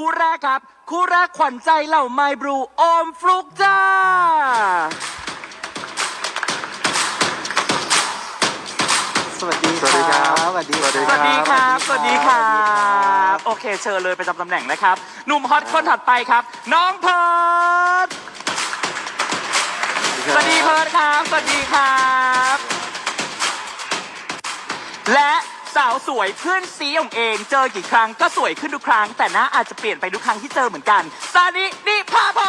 คู่แรกครับ คู่แรกขวัญใจเหล่าไมบรูโอมฟลุกจ้า สวัสดีสวัสดีครับสวัสดีสวัสดีสวัสดีครับสสวัวัสสดีดีคครัรับ โอเค เชิญเลยประจำตำแหน่งนะครับ หนุ่มฮอตคนถัดไปครับ น้องเพิร์ดสวัสดีเพิร์ดครับ สวัสดีครับ และ สาวสวยเพื่อนซีของเอง เจอกี่ครั้งก็สวยขึ้นทุกครั้ง แต่หน้าอาจจะเปลี่ยนไปทุกครั้งที่เจอเหมือนกันซานินิพาพ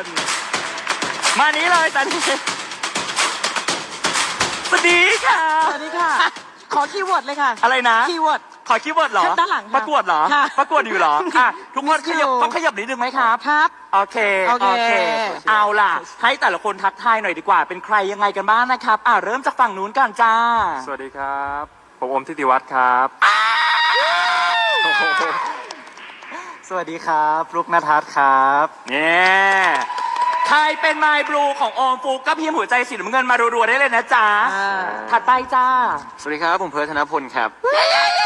รมานี้เลยซานิสวัสดีค่ะ สวัสดีค่ะ ขอคีย์เวิร์ดเลยค่ะ อะไรนะ คีย์เวิร์ด ขอคีย์เวิร์ดเหรอ ด้านหลังค่ะประกวดเหรอ ค่ะประกวดอยู่เหรออะทุกคนข Miss ยับ You ต้องขยับนิดนึงไหมครับ ครับ โอเค โอเค เอาล่ะ ให้แต่ละคนทักทายหน่อยดีกว่า เป็นใครยังไงกันบ้างนะครับ อะเริ่มจากฝั่งนู้นกันจ้า สวัสดีครับ ผมอมทิติวัฒน์ครับสวัสดีครับฟลุกนทัศน์ครับ เนี่ยใครเป็นไมบลูของโอมฟุกก็พิมพ์หัวใจสีน้ำเงินมารัวๆได้เลยนะจ๊ะอ่าถัดไปจ้า สวัสดีครับ ผมเพิร์ธนพลครับใค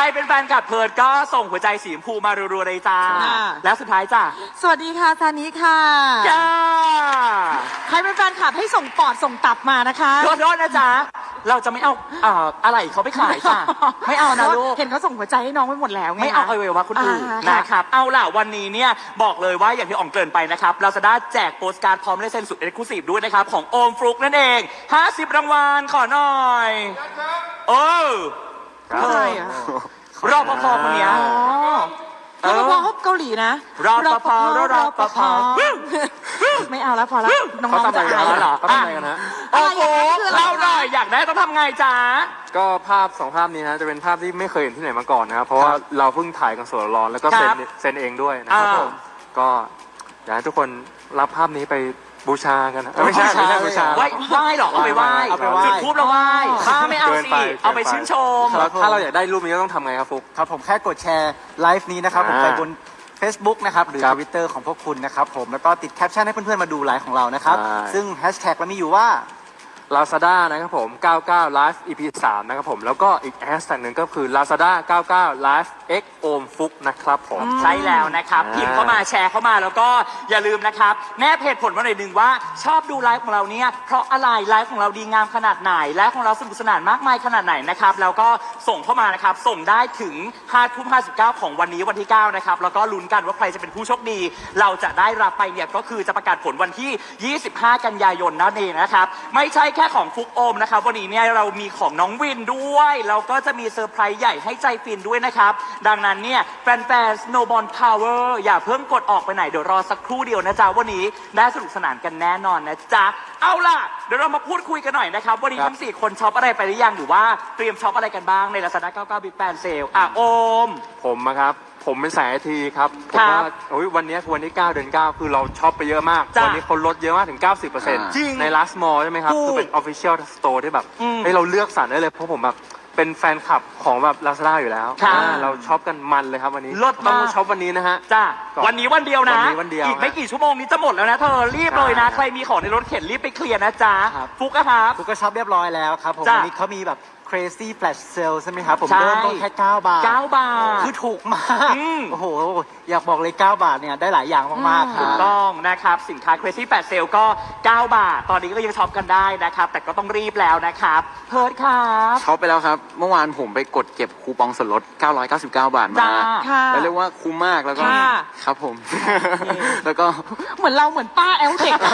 รเป็นแฟนกับเพิร์ดก็ส่งหัวใจสีชมพูมารัวๆเลยจ้า ค่ะ แล้วสุดท้ายจ้าสวัสดีค่ะซานิค่ะ จ้าใครเป็นแฟนคลับให้ส่งปอดส่งตับมานะคะ โทษโทษนะจ๊ะ เราจะไม่เอาเอ่ออะไรเขาไปขายจ้ะไม่เอานะลูก เห็นเขาส่งหัวใจให้น้องไปหมดแล้วไง ไม่เอาคะอวัยวะคนอื่นอ่านะครับ เอาล่ะ วันนี้เนี่ยบอกเลยว่าอย่างที่อ่องเกริ่นไปนะครับ เราจะได้แจกโปสการ์ดพร้อมลายเซ็นสุดเอ็กซ์คลูซีฟด้วยนะครับ ของโอมฟลุกนั่นเอง 50 รางวัลขอหน่อยเอ อคืออะไรอะรอปภคนเนี้ย อ๋อเออรปภเขาเกาหลีนะรปภรปภไม่เอาแล้วพอแล้วน้องเขาๆทำอะไรจะกันอายเหรอเขาทำอะไรกันฮะ โอ้โหอะไรอะคืออะไร เล่าหน่อยอยากได้ต้องทำไงจ๊ะ ก็ภาพสองภาพนี้นะจะเป็นภาพที่ไม่เคยเห็นที่ไหนมาก่อนนะครับ เพราะว่าเราเพิ่งถ่ายกันสดร้อนๆแล้วก็เซ็นครับเซ็นเองด้วยนะครับอ่า ผมก็อยากให้ทุกคนรับภาพนี้ไป บูชากันนะเอ้ยไม่ใช่ไม่ใช่บูชา ไหว้ไหว้เหรอเอาไปไหว้เอาไปไหว้ จุดทูบแล้วไหว้ถ้าไม่เอาเกินสิไป เอาไปชื่นชมแล้วถ้าเราอยากได้รูปนี้ก็ต้องทำไงครับฟุก ครับผมแค่กดแชร์ไลฟ์นี้นะครับ ผมอ่าไปบน Facebook นะครับ หรือ ครับทวิตเตอร์ของพวกคุณนะครับผมแล้วก็ติดแคปชั่นให้เพื่อนๆ มาดูไลฟ์ของเรานะครับ ใช่ ซึ่งแฮชแท็กเรามีอยู่ว่า Lazada นะครับผม 99 Live EP 3นะครับผม แล้วก็อีกแฮชแท็กหนึ่งก็คือ Lazada 99 Live X โอมฟุกนะครับผม ใช่แล้วนะครับ อ่า พิมพ์เข้ามาแชร์เข้ามาแล้วก็อย่าลืมนะครับแนบเพจผลมาหน่อยหนึ่งว่า ชอบดูไลฟ์ของเราเนี่ยเพราะอะไรไลฟ์ของเราดีงามขนาดไหนไลฟ์ของเราสนุกสนานมากมายขนาดไหนนะครับ แล้วก็ส่งเข้ามานะครับ ส่งได้ถึง5ทุ่ม59 ของวันนี้วันที่ 9 นะครับ แล้วก็ลุ้นกันว่าใครจะเป็นผู้โชคดี เราจะได้รับไปเนี่ยก็คือจะประกาศผลวันที่ 25 กันยายนนั่นเองนะครับ ไม่ใช่แค่ของฟุกโอมนะครับวันนี้เนี่ยเรามีของน้องวินด้วยแล้วก็จะมีเซอร์ไพรส์ใหญ่ให้ใจฟินด้วยนะครับ ดังนั้นเนี่ยแฟนๆ Snowball Power อย่าเพิ่งกดออกไปไหน เดี๋ยวรอสักครู่เดียวนะจ๊ะวันนี้ได้สนุกสนานกันแน่นอนนะจ๊ะเอาล่ะ เดี๋ยวเรามาพูดคุยกันหน่อยนะครับวันนี้ครับ ทั้ง4คนช็อปอะไรไปหรือยังหรือว่าเตรียมช็อปอะไรกันบ้างใน Lazada 99 Big Fan Sale อะโอม ผมนะครับ ผมเป็นสายไอทีครับผมครับว่าโอ้ยวันนี้คือวันที่9เดือน9 คือเราช็อปไปเยอะมาก จ้ะวันี้เขาลดเยอะมากถึง 90%จริงใน last mall ใช่ไหมครับ ถูกคือเป็น official store ที่แบบอืมให้เราเลือกสรรได้เลย เพราะผมแบบเป็นแฟนคลับของแบบ Lazada อยู่แล้วครับอ่าเราช็อปกันมันเลยครับวันนี้ลดมาก ต้องช็อปวันนี้นะฮะ จ้ะก่อนวันนี้วันเดียวนะ วันนี้วันเดียวอีกไม่กี่ชั่วโมงนี้จะหมดแล้วนะเธอรีบเลยนะ ใช่ใครมีของในรถเข็นรีบไปเคลียร์นะจ๊ะครับ ฟุกอะครับฟุกก็ช็อปเรียบร้อยแล้วครับผมจ้ะวันนี้เขามีแบบ crazy flash sale ใช่ไหมครับ ผมใช่ เริ่มต้นแค่ 9 บาท9บาท คือถูกมากอืม โอ้โห อยากบอกเลย 9 บาทเนี่ย ได้หลายอย่างมากๆคถูรักบต้องนะครับ สินค้า Crazy 8 Sale ก็ 9 บาท ตอนนี้ก็ยังช็อปกันได้นะครับ แต่ก็ต้องรีบแล้วนะครับเพิร์ดครับช็อปไปแล้วครับ เมื่อวานผมไปกดเก็บคูปองส่วนลด 999 บาทจ้า มาค่ะ แล้วเรียกว่าคุ้มมากแล้วก็ค่ะ ครับผม แล้วก็เหมือนเราเหมือนป้าแอลเทคอะ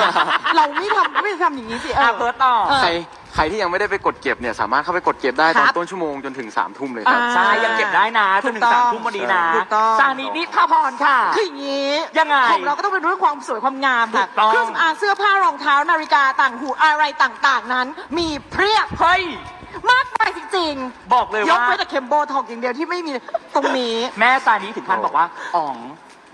เราไม่ทำไม่ทำอย่างนี้สิเออะอ เพิร์ดต่อเออใคร ใครที่ยังไม่ได้ไปกดเก็บเนี่ยสามารถเข้าไปกดเก็บได้ตอนครับ ต้นชั่วโมงจนถึง3ามทุ่มเลยครับอ่าใช่ ยังเก็บได้นะจนถึงถูกต้องสามทุ่มวันนี้นะถูกต้องซานินิพาพรค่ะ คืออย่างนี้ยังไงของเราก็ต้องเป็นเรื่องความสวยความงามค่ะถูกต้อง เครื่องสำอางเสื้อผ้ารองเท้านาฬิกาต่างหูอะไรต่างๆ นั้น มีเพียบเฮ้ย มากมายจริงบอกเลยๆยกว่าเว้นแต่เข็มโบท็อกอย่างเดียวที่ไม่มีตรงนี้ แม่ซานิถึงขั้นบอกว่าอ๋อง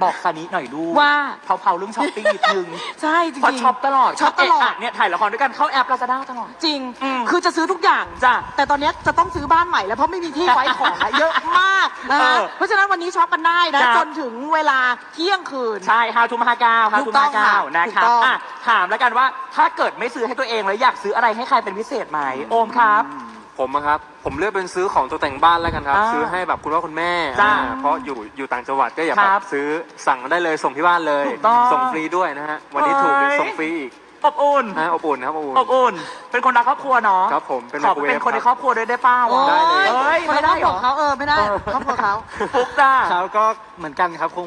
บอกซานิหน่อยดูว่า เผาๆเรื่องช้อปปิ้งนิดนึงใช่จริงเพราะๆช็อปตลอดช็อปตลอด เะะเนี่ยถ่ายละครด้วยกันเข้าแอปลาซาด้าตลอด จริง อืมคือจะซื้อทุกอย่าง จ้ะแต่ตอนนี้จะต้องซื้อบ้านใหม่แล้วเพราะไม่มีที่ไว้ของอะเยอะมากนะเอคะอเพราะฉะนั้นวันนี้ช็อปกันได้นะ จ้ะ จนถึงเวลาเที่ยงคืน ใช่ฮาทุมห้าเก้าฮาถูทุมกต้ห้าองเก้าค่ะนะครับถูกต้อง อะถามแล้วกันว่าถ้าเกิดไม่ซื้อให้ตัวเองแล้วอยากซื้ออะไรให้ใครเป็นพิเศษไหมโอมครับผ ผมอะครับ ผมเลือกเป็นซื้อของตกแต่งบ้านแล้วกันครับ อ่าซื้อให้แบบคุณพ่อคุณแม่จ้าอ่าเพราะอยู่อยู่ต่างจังหวัดก็อย่าคแบรับบซื้อสั่งได้เลยส่งที่บ้านเลย ถูกต้องส่งฟรีด้วยนะฮะวันนี้ถูกเฮ้ย ส่งฟรีอีกอบอุ่น นะอบอุ่นครับอบอุ่น อบอุ่น เป็นคนรักครอบครัวเนาะครับผมเป็นขอไมโครเวฟเป็นคนในครับครอบครัวด้วยได้ป้าวะได้เลยเฮ้ยคนไม่ละได้ครเหรอบอครัวเขาเออไม่ได้ครอบครัวเขา ฟุกจ้าเขาก็เหมือนกันครับคง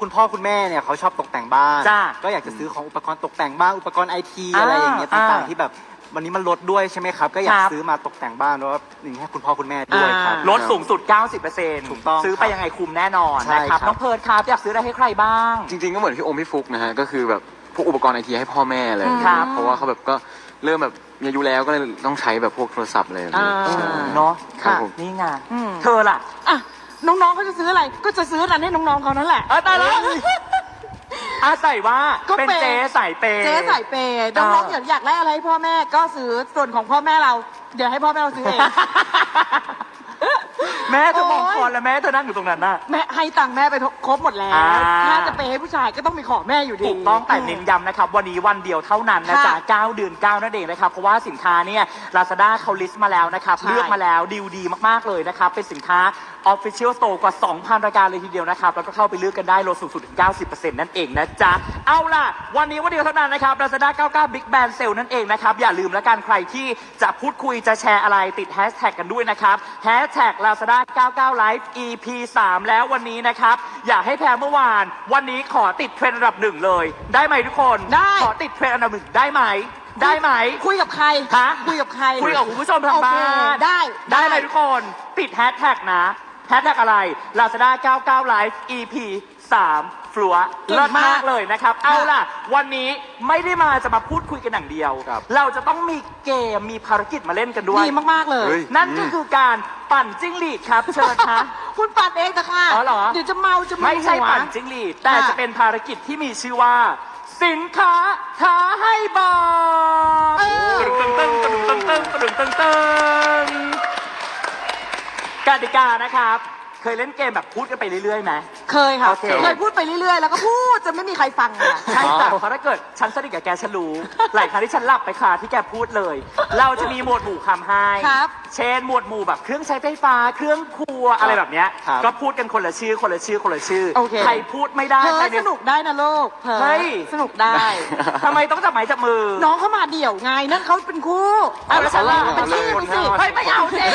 คุณพ่อคุณแม่เนี่ยเขาชอบตกแต่งบ้าน จ้าก็อยากจะซื้อของอุปกรณ์ตกแต่งบ้านอุปกรณ์ไอทีอ่าอะไรอย่างเงี้ยต่างอ่าๆที่แบบ วันนี้มันลดด้วยใช่ไหมครับ ก็อยากครับ ซื้อมาตกแต่งบ้านแล้วก็หนึ่งให้คุณพ่อคุณแม่ด้วยครับ ลดสูงสุด 90%ถูกต้องซื้อไปครับยังไงคุ้มแน่นอนใช่นะครับครับน้องเพิร์ดครับ อยากซื้ออะไรให้ใครบ้าง จริงๆก็เหมือนพี่โอมพี่ฟุกนะฮะก็คือแบบพวกอุปกรณ์ไอทีให้พ่อแม่เลยครับ เพราะว่าเขาแบบก็เริ่มแบบมีอายุแล้วก็เลยต้องใช้แบบพวกโทรศัพท์เลย อ่าใช่เนาะครับผม นี่ไงอืม เธอล่ะ อะน้องๆเขาจะซื้ออะไรก็จะซื้อนั้นให้น้องๆเขานั่นแหละ เออตายแล้ว อาศัยว่าก็เป็นเปย์เจ๊สายเปย์ เจ๊ใส่เปย์น้องๆอยากอยากได้อะไรให้พ่อแม่ก็ซื้อส่วนของพ่อแม่เรา เดี๋ยวให้พ่อแม่เราซื้อเอง แม่เธอมองโอ๊ยคอนแล้วแม่เธอนั่งอยู่ตรงนั้นน่ะ แม่ให้ตังค์แม่ไปครบหมดแล้ว อ่า ถ้าจะเปย์ให้ผู้ชายก็ต้องมีของแม่อยู่ดี ถูกต้องแต่เน้นย้ำนะครับ วันนี้วันเดียวเท่านั้นนะค่ะจ๊ะ9เดือน9นั่นเองนะครับ เพราะว่าสินค้าเนี่ย Lazada เขาลิสต์มาแล้วนะครับ ใช่เลือกมาแล้วดีลดีมาก ๆ เลยนะครับ เป็นสินค้า Official Store กว่า 2,000 รายการเลยทีเดียวนะครับ แล้วก็เข้าไปเลือกกันได้ลดสูงสุดถึง90%นั่นเองนะจ๊ะ เอาล่ะ วันนี้วันเดียวเท่านั้นนะครับ Lazada 99 Big Band Sale นั่นเองนะครับ อย่าลืมแล้วกันใครที่จะพูดคุยจะแชร์อะไรติดแฮชแท็กกันด้วยนะครับ Hashtag Lazada 99 Live EP 3 แล้ววันนี้นะครับ อยากให้แพ้เมื่อวาน วันนี้ขอติดเทรนด์อันดับหนึ่งเลย ได้ไหมทุกคนได้ ขอติดเทรนด์อันดับหนึ่งได้ไหม ได้ไหม คุยกับใครฮะ คุยกับใครคุยกับคุณผู้ชมทางบ้าโอเคนได้ ได้เลยทุกคน ติดแฮชแท็กนะ แฮชแท็กอะไร Lazada 99 Live EP สามฟลัวเก่กลิศมากเลยนะครับ เอาล่ะ วันนี้ไม่ได้มาจะมาพูดคุยกันอย่างเดียวรเราจะต้องมีเกมมีภารกิจมาเล่นกันด้วย ดีมากๆ เลย เฮ้ย นั่นก็คือการปั่นจิ้งหรีดครับเชิญคะ คุณปั่นเองเถอะคะอ๋อเหรอ เดี๋ยวจะเมาจะไม่ใช่ปั่นจิ้งหรีด แต่จะเป็นภารกิจที่มีชื่อว่า สินค้าท้าให้บอกกระดุมตึ้งตึ้งกระดุมตึ้งตึ้งกระดุมตึ้งตึ้งกติกานะครับ เคยเล่นเกมแบบพูดกันไปเรื่อยๆไหม เคยค่ะ โอเค เคยพูดไปเรื่อยๆ แล้วก็พูดจะไม่มีใครฟังค่ะ ใช่จ้ะเพราะถ้าเกิดฉันสนิทกับแกฉันรู้ หลายครั้งที่ฉันหลับไปค่ะที่แกพูดเลย เราจะมีหมวดหมู่คำให้ครับ เช่นหมวดหมู่แบบเครื่องใช้ไฟฟ้า เครื่องครัวอะไรแบบเนี้ย ครับ ก็พูดกันคนละชื่อคนละชื่อคนละชื่อ โอเค ใครพูดไม่ได้เธอใครสนุกได้นะลูกเธอเฮ้ย สนุกได้ ทำไมต้องจับไม้จับมือ น้องเข้ามาเดี่ยวไงนั่นเขาเป็นคู่เอาแล้วฉันล่ะ เป็นที่ไปสิเฮ้ยไม่เอาสิ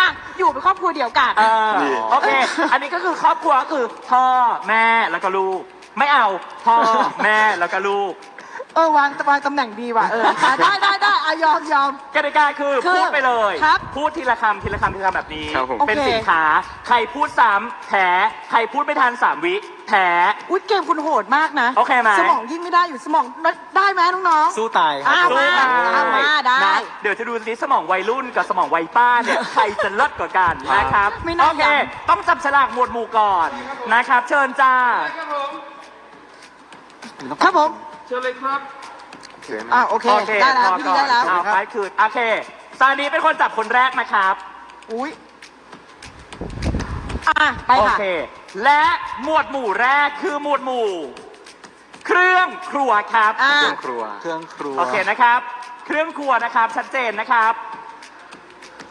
อะอยู่เป็นครอบครัวเดียวกัน เออโอเค อันนี้ก็คือครอบครัวก็คือพ่อแม่แล้วก็ลูก ไม่เอาพ่อแม่แล้วก็ลูก เออวางวางตำแหน่งดีว่ะเอออะได้ได้ได้อะยอมยอม กติกาคือคือพูดไปเลย ครับพูดทีละคำทีละคำทีละคำแบบนี้ ครับผม เป็นโอเค สินค้า ใครพูดซ้ำแพ้ใครพูดไม่ทันสามวิแพ้ อุ้ยเกมคุณโหดมากนะโอเคไหม สมองยิ่งไม่ได้อยู่สมองได้ไหมน้องๆ สู้ตายครัอะ บ มาเอามาได้นะเดี๋ยวจะดูสิสมองวัยรุ่นกับสมองวัยป้าเนี่ย ใครจะเลิศกว่ากันนะครับ ไม่น่าโอเค ยัง ต้องจับฉลากหมวดหมู่ก่อนนะครับ เชิญจ้า ครับผม เชิญอะโอเคโอเค ได้แล้วพอพี่ก่อได้นแล้ว เอาไปคืนโอเค ซานีเป็นคนจับคนแรกนะครับ อุ้ยอะไปโอค่ะ เค และหมวดหมู่แรกคือหมวดหมู่ เครื่องครัวครับ อะ เครื่องครัว เครื่องครัว โอเคนะครับ เครื่องครัวนะครับชัดเจนนะครับ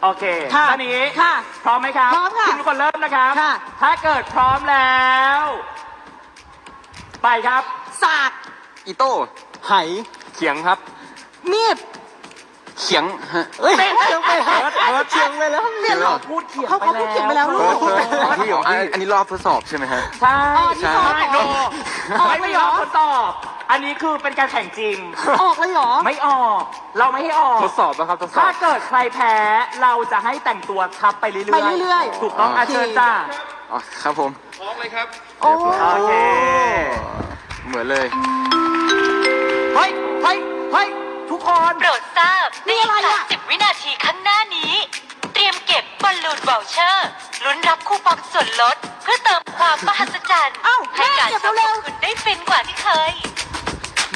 โอเคค่ะตอนนี้ค่ะพร้อมไหมครับพร้อมค่ะณเป็นคนเริ่มนะครับค่ะ ถ้าเกิดพร้อมแล้ว ไปครับ สาก อีโต้ไหเขียงครับ มีดเขียงฮะเอ้ยเต้นเชียงไปครับเออเชียงไปแล้วเรียนเหรอพูดเขียนเขาเขาพูดเขียนไปแล้วลูกเอออันนี้อันอันนี้รอบทดสอบใช่ไหมฮะ ใช่อ๋อที่สองใช่โนออกไม่เลยไม่เหยรออมทดสอบ อันนี้คือเป็นการแข่งจริง ออกเลยเหรอ ไม่ออก เราไม่ให้ออก ทดสอบนะครับทดสอถ้าบเกิดใครแพ้เราจะให้แต่งตัวทับไปเรื่อยๆไปเรื่อยๆ ถูกต้องอาโอเคเชิญจ้าอ๋อครับผมโอ้โอเค เหมือนเลย เฮ้ยเฮ้ยเฮ้ยทุกคนโปรดทราบในนี่อีอะไรกอะ30 วินาทีข้างหน้านี้ เตรียมเก็บบอลลูนวอลเชอร์ ลุ้นรับคูปองส่วนลด เพื่อเติมความมหัศจรรย์ เอ้าให้การแม่เก็บช็อปเร็ขวองคุณได้ฟินกว่าที่เคย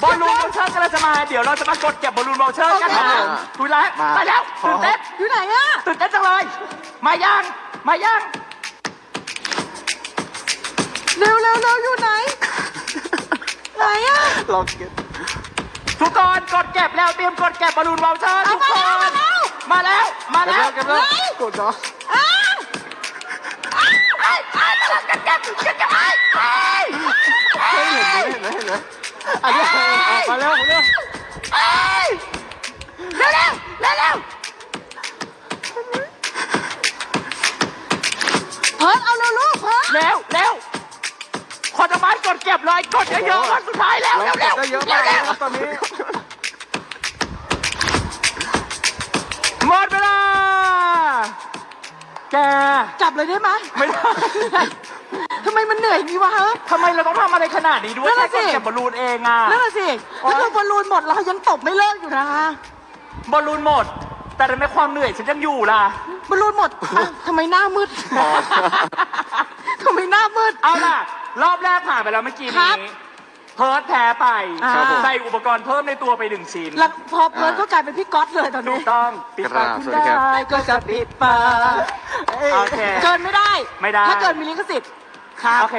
บอลลูนวอลเชอร์กำลังจะมา เดี๋ยวเราจะมากดเก็บบอลลูนวอลเชอร์กันโอนะเคคุยแล้วมาไปแล้วพร้อตื่มนเต้นอยู่ไหนอะตื่นเต้นจังเลย มายังมายังเร็วเร็วเร็วอยู่ไหน ไหนอะเราเก็บ ทุกคนกดเก็บแล้วเตรียมกดเก็บบอลลูนวอลเชอร์เอาทุกมาคแล้วมานแล้วมาแล้วมาแล้วเก็บแล้วกดเนาะอ้าวเห็นไหมเห็นไหมเห็นไหมอันนี้เอามาเร็วเร็วเร็วเร็วเร็วเร็วเพิร์ดเอาเร็วลูกเพิร์ดเร็วเร็ว คนจะมากดเก็บเลยกดเยอะๆวันสุดท้ายแล้วเราเร็วเก็เร็บวได้เยอะมากเร็วนะครับตอนนี้หมดเวลา แก จับเลยได้ไหมไม่ได้ ทำไมมันเหนื่อยอย่างนี้วะเฮ้ยทำไมเราต้องทำอะไรขนาดนี้ด้วยนั่นแค่น่ะกสิ ดเก็บบอลลูนเองอะ นั่นแหละสิโอ๊ย ถ้าดูบอลลูนหมดเรายังตบไม่เลิกอยู่นะคะบอลลูนหมด แต่ทำไมความเหนื่อยฉันยังอยู่ล่ะ บอลลูนหมดอะทำไมหน้ามืด ทำไมหน้ามืด เอาล่ะ รอบแรกผ่านไปแล้วเมื่อกี้ครันี้บเพิร์ดแพ้ไปครับผม ใส่อุปกรณ์เพิ่มในตัวไปหนึ่งชิ้นแล้วพอเพิร์ดก็กลายเป็นพี่ก๊อตเลยตอนถูนี้กต้องปิดปากครับคุณสวัสดีครับ ได้ก็จะปิดปากโอเคเกินไม่ได้ไม่ได้ ถ้าเกินมีลิขสิทธิ์โอเค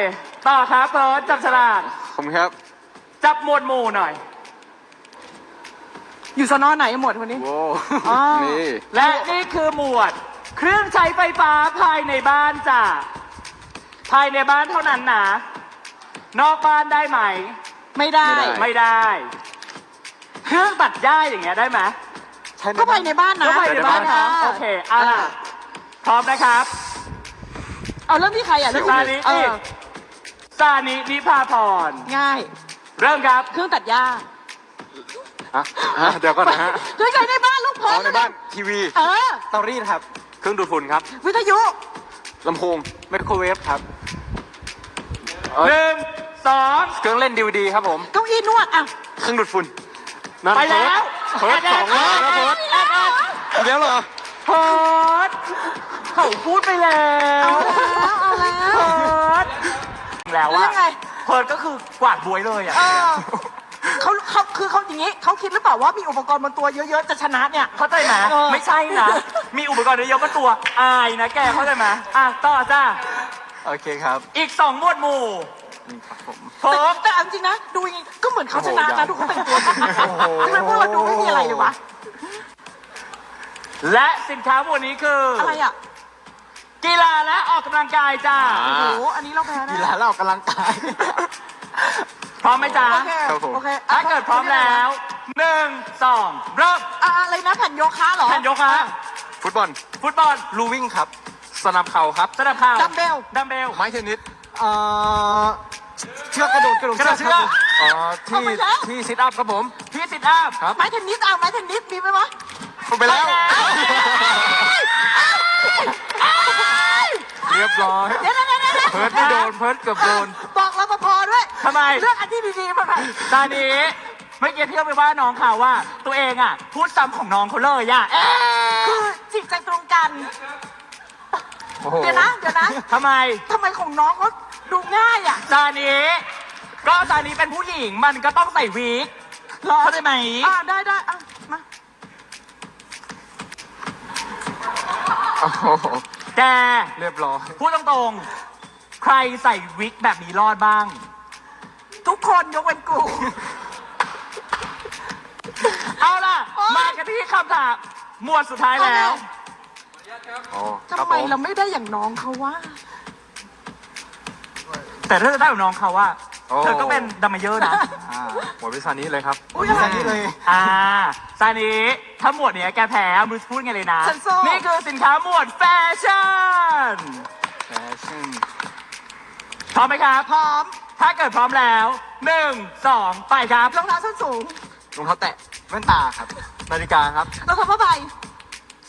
ต่อครับเพิร์ดจับฉลากผมครับ จับหมวดหมู่หน่อย อยู่สนอไหนหมดคนนี้ โว้อ๋อ นี่ และนี่คือหมวด เครื่องใช้ไฟฟ้าภายในบ้านจ้ะ ภายในบ้านเท่านั้นนะนอกบ้านได้ไหม ไม่ได้ไม่ได้เครื่องตัดหญ้าอย่างเงี้ยได้ไหมใช่ไหม ก็ไปในบ้านนะก็ภายในบ้านนะโอเคเอาล่ะพร้อมนะครับ เอาเริ่มที่ใครอะเริ่มซาที่นิเอนี่อซานินิพาพร ง่าย เริ่มครับ เครื่องตัดหญ้าอะอะเดี๋ยวก่อนนะฮะเครื่องใช้ในบ้านลูกเพิอ๋ร์อดในบ้านทีวี เออเตารีดครับ เครื่องดูดฝุ่นครับ วิทยุ ลำโพงไมโครเวฟครับหนึ่งสองเครื่องเล่นดีวดีครับผม เก้าอี้นวดอะ เครื่องดูดฝุ่นนั่นไปแล้วเพิร์ดสองรอบแล้วเพิร์ดแอดแอดอีกแล้วเหรอเพิร์ดเขาพูดไปแล้วเอาแล้วเอาแล้วเพิร์ดแล้วแล้วว่ายังไงเพิร์ดก็คือกวาดบวยเลยอะ เออเขาเขา คือเขาอย่างนี้เขาคิดหรือเปล่าว่ามีอุปกรณ์บนตัวเยอะๆจะชนะเนี่ย เข้าใจไหมเออ ไม่ใช่นะ มีอุปกรณ์เยอะๆก็ตัวอายนะแกเข้าใจไหมอะต่อจ้าโอเคครับอีกสองหมวดหมู่นี่ครับผมพร้อมแต่เอาจริงนะ ดูยังไงก็เหมือนเขาชนะนะดูเขาแต่งตัวทำไมพวกเราดูไม่มีอะไรเลยวะ และสินค้าหมวดนี้คืออะไรอะกีฬาและออกกำลังกายจ้า โอ้โหอันนี้เราแพ้นะ กีฬาแล้วออกกำลังกายพ ร้อมไหมจ๊ะ โอเคครับผม โอเคถ้าเกิดพร้อมแล้วหนึ่งสองเริ่มอะอะไรนะแผ่นโยคะเหรอแผ่นโยคะฟุตบอลฟุตบอลลูวิ่งครับ สนับเข่าครับ สนับเข่าดัมเบลดัมเบล ไม้เทนนิสเอ่อเชือกกระโดดกระโดดกระโดดเชือก ครับผมอ๋อที่ที่ซิทอัพครับผมพี่สิทธิ์อัพ ครับ ไม้เทนนิสอะไม้เทนนิสมีไหมวะไปแล้ว เรียบร้อย เดี๋ยวเดี๋ยวเดี๋ยวเดี๋ยวเพิร์ดไม่โดนเพิร์ดเกือบโดน ทำไม เลือกอันที่ดีๆมาหน่อยตอนนี้เมื่อกี้เที่ยวไปว่าน้องเขาว่า ตัวเองอะ พูดซ้ำของน้องเขาเลยอะเอ๊ะคือจิตใจตรงกัน โอ้โหเดี๋ยวนะ เดี๋ยวนะทำไม ทำไมของน้องเขาดูง่ายอะตอนนี้ ก็ตอนนี้เป็นผู้หญิงมันก็ต้องใส่วีกหรอเข้าใจไหมอ่าได้ได้อะมาโอ้โหแก เรียบร้อย พูดตรงๆ ใครใส่วิกแบบนี้รอดบ้าง ทุกคนยกเว้นกู เอาล่ะ โอ๊ย มากันที่คำถามหมวดสุดท้ายแล้ว อ๋อครับทำไมผมเราไม่ได้อย่างน้องเขาวะแต่ถ้าจะได้กับน้องเขาว่า โอ้ เธอก็เป็นดัมเมเยอร์นะ อ่าหมดวิชานี้เลยครับ อุ้ยนี่อะไรนี่เลย อ่าซานี้ถ้าหมวดเนี้ยแกแพ้มือพูดไงเลยนะ ฉันสู้ นี่คือสินค้าหมวดแฟชั่น แฟชั่น พร้อมไหมครับ พร้อม ถ้าเกิดพร้อมแล้วหนึ่งสองไปครับรองเท้าส้นสูงรองเท้าแตะแว่นตาครับ นาฬิกาครับรองเท้าผ้าใบ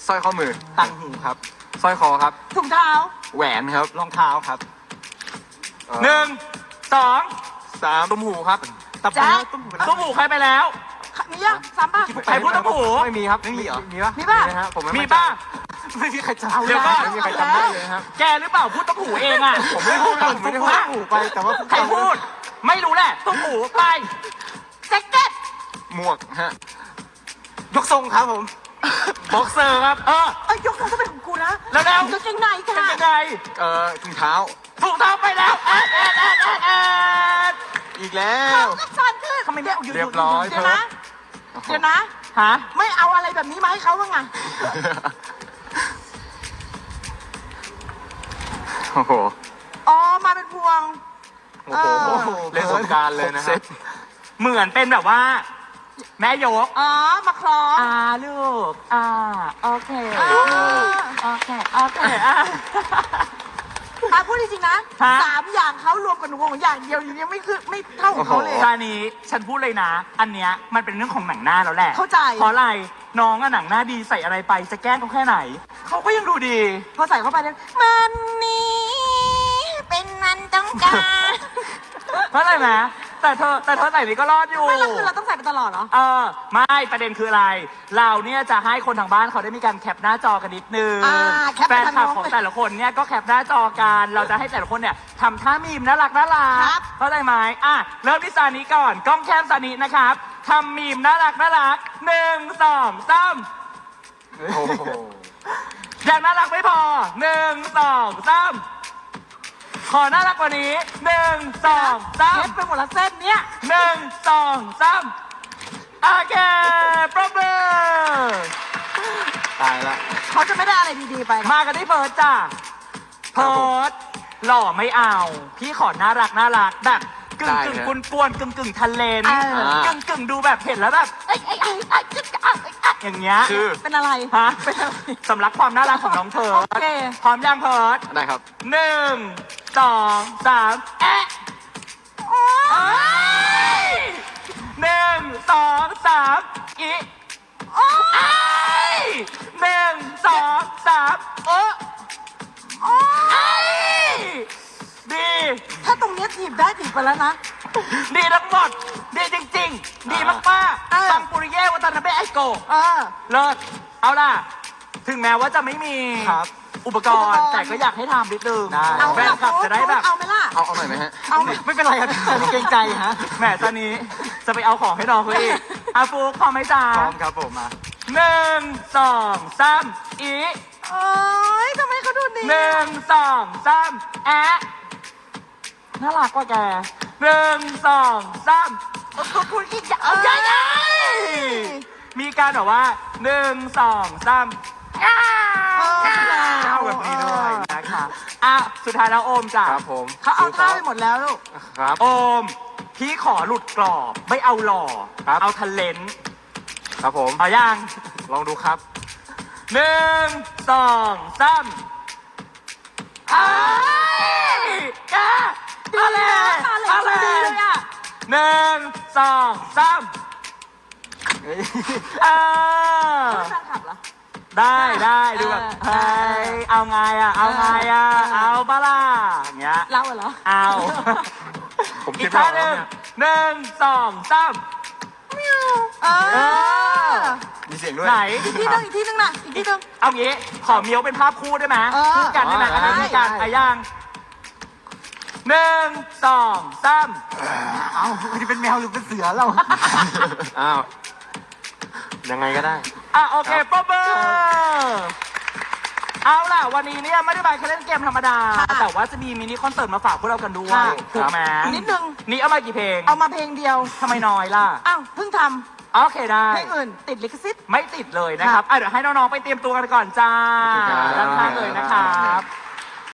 สร้อยข้อมือตังหูครับสร้อยคอครับ ถุงเท้า แหวนครับรองเท้าครับเอ่อหนึ่งสองสามตุ้มหูครับตับแจ๊หูคตุ้มหูตุ้มหูใครไปแล้ว มียังสามป่ะ ใครพูดตุ้มหู ไม่มีครับไม่มีเหรอมีปะมีป่ะนะฮะผมไม่มีนใจ ป่ะ ไม่มีใครจำเอาเดี๋ยวก่อน ไม่มีใครจำได้เลยครับ แกหรือเปล่าพูดตุ้มหูเองอะผมไม่ได้พูดครับผมไม่ได้พูดหูไปแต่ว่าใครพูด ไม่รู้แหละตุ้มหูไปแจ็คเก็ตหมวกฮะยกทรงครับผมบ็อกเซอร์ครับ เออเอ้ยยกมือก็เป็นของกูนะแล้วแล้วกางเกงในเป็นค่ะยังไงเอ่อถุงเท้า ถูกต้องไปแล้วแอดแอดแอดแอดแอดอีกแล้เขาว ก็ฟันขึ้นทำไมไม่เอาหยุดเรียบร้อย เดี๋ยวนะเดี๋ยวนะ ฮะ ไม่เอาอะไรแบบนี้มาให้เขาบ้างไง โอ้โหอ๋อ มาเป็นพวง โอ้โหเออ เล่นสงกรารเลยนะครับเหมือนเป็นแบบว่า แม่ยกอ๋อ มาคล้องอ่าลูกอ่าโอเคอ่าโอเคโอเคอะอะพูดจริงๆนะฮะ สามอย่างเขารวมกันหนูของอย่างเดียวอย่างนี้ไม่คือไม่เท่าของเขาเลยตานี้ฉันพูดเลยนะ อันเนี้ยมันเป็นเรื่องของหนังหน้าแล้วแหละเข้าใจ เพราะอะไรน้องอะหนังหน้าดีใส่อะไรไปจะแกล้งเขาแค่ไหนเขาก็ยังดูดี พอใส่เข้าไปเนี่ยมันนี้เป็น นันต้องการเพราะอะไรไหมแต่เธอแต่เธอใส่นี้ก็รอดอยู่ ไม่และคือเราต้องใส่ไปตลอดเหรอ เออไม่ประเด็นคืออะไร เราเนี่ยจะให้คนทางบ้านเขาได้มีการแคปหน้าจอกันนิดนึงอ่าแคปแฟนคลับไปทางโน้นของแต่ละคนเนี่ยก็แคปหน้าจอกันเราจะให้แต่ละคนเนี่ยทำท่ามีมน่ารักน่ารัคกรับเข้าใจไหมอะเริ่มที่ซานิก่อนกล้องแคมซานินะครับทำมีมน่ารักน่ารักหนึ่งสองสามโอ้โหอย่างน่ารักไม่พอหนึ่งสองสาม ขอน่ารักกว่านี้หนึ่งสองสามเย็บไปหมดละเส้นเนี่ยหนึ่งสองสามโอเคปรบมือตายละเขาจะไม่ได้อะไรดีๆไปนะมากันที่เพิร์ดจ้ะเพิร์ดหล่อไม่เอา พี่ขอน่ารักน่ารักแบบกึ่งได้กึ่งครับกวนกวนกึ่งกึ่งทะเลนเออกึ่งกึ่งดูแบบเห็นแล้วแบบเอ้ยเอ้ยเอ้ยเอ้ยเอ้ยเอ้ยเอ้ยอย่างเงี้ยคือเป็นอะไรฮะเป็นอะไรสำลักความน่ารักของน้องเพิร์โอดเคพร้อมยังเพิร์ดได้ครับหนึ่ง สองสามแอะเอ้ยหนึ่งสองสามอีเอ้ยหนึ่งสองสามเออเอ้ยดี ถ้าตรงเนี้ยถีบได้ถีบไปแล้วนะ ดีทั้งหมด ดีจริง ๆ ดีมากเออๆซังปุริเย่วัตนาเบะไอโกะเออ เลิศเอาล่ะ ถึงแม้ว่าจะไม่มีครับ อุปกอุปรกรณ์ณ์ แต่ก็อยากให้ทำนิดนึงได้ เอาไหแฟมนล่ะคลับจะได้แบบ เอาไหมล่ะ เอาเอาหน่อยไหมฮะ เอาไหมไม่เป็นไรครับเกรงใจฮะแหมตอนนี้จะไปเอาของให้น้องเขาอีกอาฟูพร้อมไหมจ๊ะพร้อมครับผมมาหนึ่งสองสามอีเอ้ยทำไมเขาดูดีหนึ่งสองสามแอะน่ารักกว่าแกหนึ่งสองสามคุณคุณอีกอย่างเอาใหญ่ มีการแบบว่าหนึ่งสองสาม อ้าวอ้าวแบบนี้ด้วยนะคะอะสุดท้ายแล้วโอมจ้ะครับผมเขาเอาท่าไปหมดแล้วลูก ครับ โอม พี่ขอหลุดกรอบ ไม่เอาหล่อ ครับ เอาทะเลนครับผม เอายังลองดูครับ หนึ่งสองสามไอ้ยแกอะไรตาเหลอะไรดีเลยอะหนึ่งสองสามเฮ้ย เออ แฟนคลับเหรอ ได้ได้ดูแบบเออเฮ้ยเอาไงอะ เอาไงอะ เออเอาปะล่ะอย่างเงี้ยเราเหรอ เอา ผมอีคิดกว่าท่าหนึ่งหนึ่งสองสาม เอเออ อมีเสียงด้วย ไหน อีกทีหนึงอีกทีหนึงนะอีกทีหนึง เอางี้ ขอเมียวเป็นภาพคู่ได้ไหมเออคู่กันได้ไหมได้อันนี้คู่กันได้อายังหนึ่งสองสามเอ้าไม่ได้เป็นแมวหรือเป็นเสือเรา อ้าว ยังไงก็ได้ อะโอเคปรบมือเอาล่ะ วันนี้เนี่ยไม่ได้ไปแค่เล่นเกมธรรมดา ค่ะแต่ว่าจะมีมินิคอนเสิร์ตมาฝากพวกเรากันด้วยค่ะถูกไหมนิดนึง นี่เอามากี่เพลงเอามาเพลงเดียว ทำไมน้อยล่ะ อ้าวเพิ่งทโอเคได้ำเพลงอื่นติดลิขสิทธิ์ ไม่ติดเลยนะครับอะเดี๋ยวให้น้อง ๆ ไปเตรียมตัวกันก่อนจ้าโอเคครับ ด้านข้างเลยนะครับ